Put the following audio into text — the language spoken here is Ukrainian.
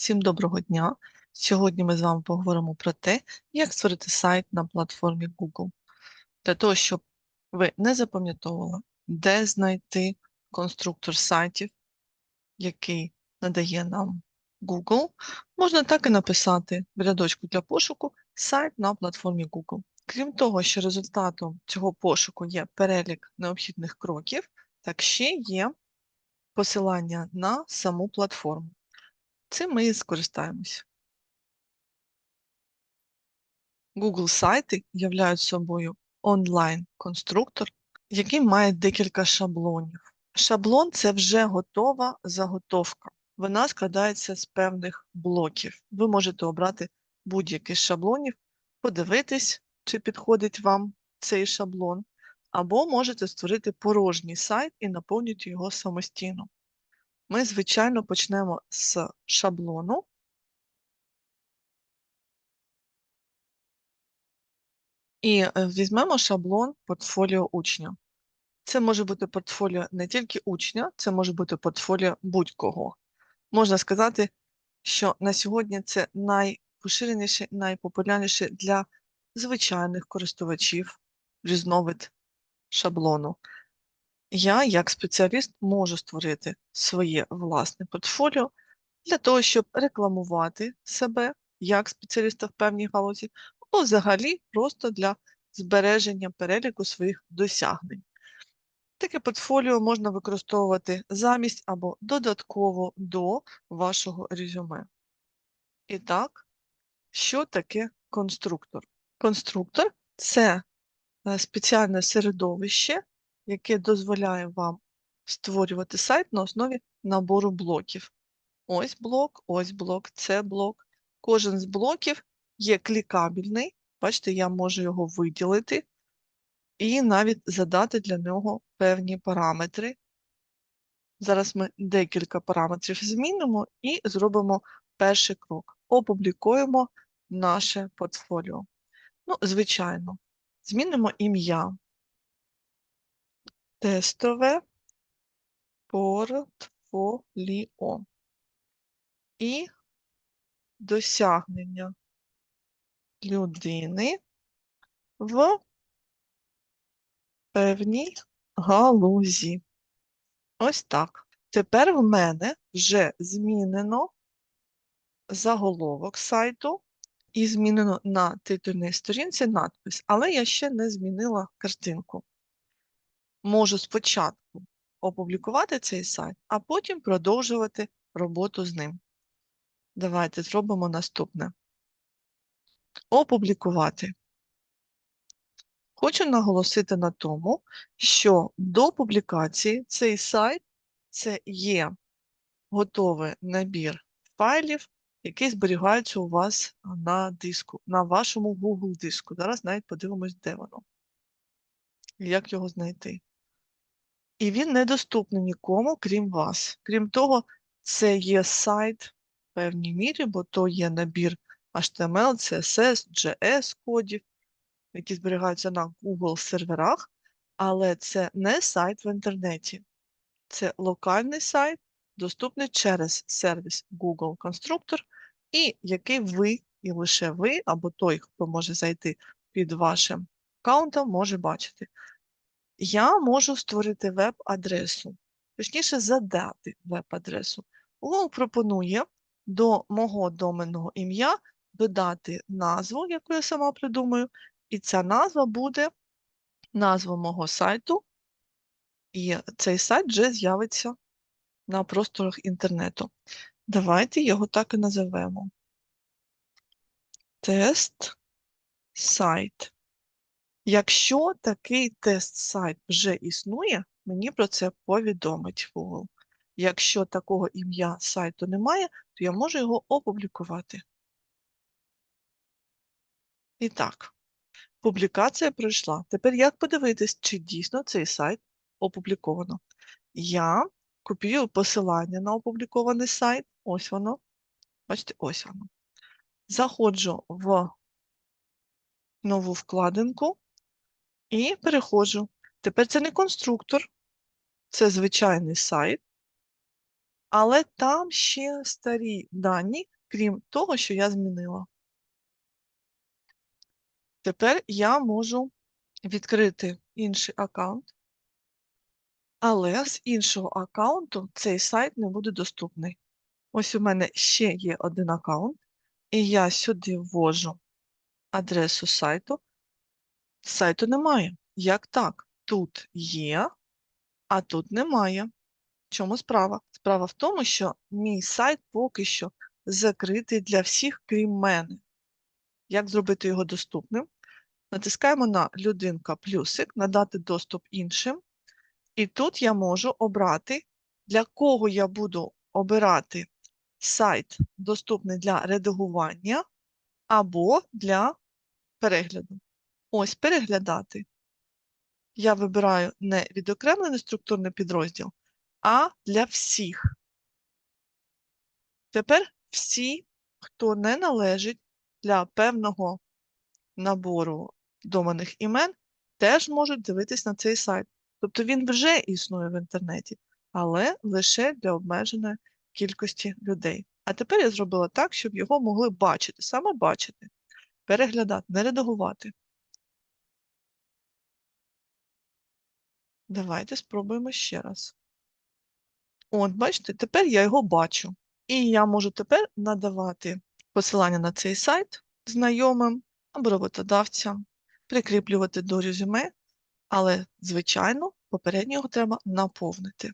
Всім доброго дня! Сьогодні ми з вами поговоримо про те, як створити сайт на платформі Google. Для того, щоб ви не запам'ятовували, де знайти конструктор сайтів, який надає нам Google, можна так і написати в рядочку для пошуку сайт на платформі Google. Крім того, що результатом цього пошуку є перелік необхідних кроків, так ще є посилання на саму платформу. Цим ми і скористаємось. Google сайти являють собою онлайн-конструктор, який має декілька шаблонів. Шаблон це вже готова заготовка. Вона складається з певних блоків. Ви можете обрати будь-який з шаблонів, подивитись, чи підходить вам цей шаблон, або можете створити порожній сайт і наповнити його самостійно. Ми, звичайно, почнемо з шаблону. І е, візьмемо шаблон портфоліо учня. Це може бути портфоліо не тільки учня, це може бути портфоліо будь-кого. Можна сказати, що на сьогодні це найпоширеніше, найпопулярніше для звичайних користувачів різновид шаблону. Я, як спеціаліст, можу створити своє власне портфоліо для того, щоб рекламувати себе як спеціаліста в певній галузі, або взагалі просто для збереження переліку своїх досягнень. Таке портфоліо можна використовувати замість або додатково до вашого резюме. І так, що таке конструктор? Конструктор це е, спеціальне середовище, яке дозволяє вам створювати сайт на основі набору блоків. Ось блок, ось блок, це блок. Кожен з блоків є клікабельний. Бачите, я можу його виділити і навіть задати для нього певні параметри. Зараз ми декілька параметрів змінимо і зробимо перший крок. Опублікуємо наше портфоліо. Ну, звичайно, змінимо ім'я тестове портфоліо і досягнення людини в певній галузі. Ось так. Тепер в мене вже змінено заголовок сайту і змінено на титульній сторінці надпис, але я ще не змінила картинку можу спочатку опублікувати цей сайт, а потім продовжувати роботу з ним. Давайте зробимо наступне. Опублікувати. Хочу наголосити на тому, що до публікації цей сайт це є готовий набір файлів, який зберігається у вас на диску, на вашому Google диску. Зараз навіть подивимось, де воно. Як його знайти і він недоступний нікому, крім вас. Крім того, це є сайт в певній мірі, бо то є набір HTML, CSS, JS кодів, які зберігаються на Google серверах, але це не сайт в інтернеті. Це локальний сайт, доступний через сервіс Google Constructor, і який ви, і лише ви, або той, хто може зайти під вашим аккаунтом, може бачити я можу створити веб-адресу, точніше, задати веб-адресу. Google пропонує до мого доменного ім'я додати назву, яку я сама придумаю, і ця назва буде назва мого сайту, і цей сайт вже з'явиться на просторах інтернету. Давайте його так і називемо. Тест сайт. Якщо такий тест-сайт вже існує, мені про це повідомить Google. Якщо такого ім'я сайту немає, то я можу його опублікувати. І так, публікація пройшла. Тепер як подивитись, чи дійсно цей сайт опубліковано? Я копіюю посилання на опублікований сайт. Ось воно. Бачите, ось воно. Заходжу в нову вкладинку і переходжу. Тепер це не конструктор, це звичайний сайт. але там ще старі дані, крім того, що я змінила. Тепер я можу відкрити інший аккаунт, але з іншого аккаунту цей сайт не буде доступний. Ось у мене ще є один аккаунт, і я сюди ввожу адресу сайту. Сайту немає. Як так? Тут є, а тут немає. В чому справа? Справа в тому, що мій сайт поки що закритий для всіх, крім мене. Як зробити його доступним? Натискаємо на людинка плюсик, надати доступ іншим. І тут я можу обрати, для кого я буду обирати сайт, доступний для редагування або для перегляду. Ось переглядати. Я вибираю не відокремлений структурний підрозділ, а для всіх. Тепер всі, хто не належить для певного набору доменних імен, теж можуть дивитись на цей сайт. Тобто він вже існує в інтернеті, але лише для обмеженої кількості людей. А тепер я зробила так, щоб його могли бачити, саме бачити, переглядати, не редагувати. Давайте спробуємо ще раз. От, бачите, тепер я його бачу. І я можу тепер надавати посилання на цей сайт знайомим або роботодавцям, прикріплювати до резюме, але, звичайно, попередньо його треба наповнити.